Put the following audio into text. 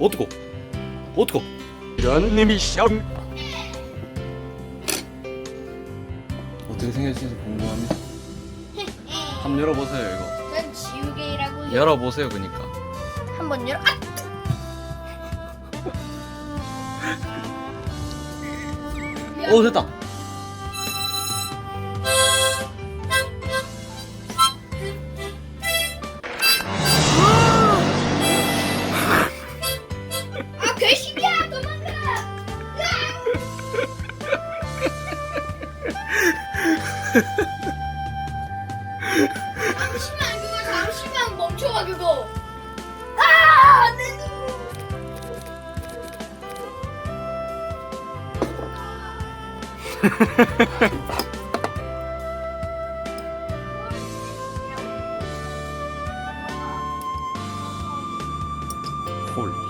어떡고? 어떡고? 이런 미션 어떻게 생겼는지 궁금합니다. 한번 열어보세요 이거. 전 지우개라고 해요. 열어보세요 그니까. 한번 열어. 아! 오 됐다. 잠시만 그거 잠시만 멈춰봐 그거. 아! 내 눈. 홀 씨.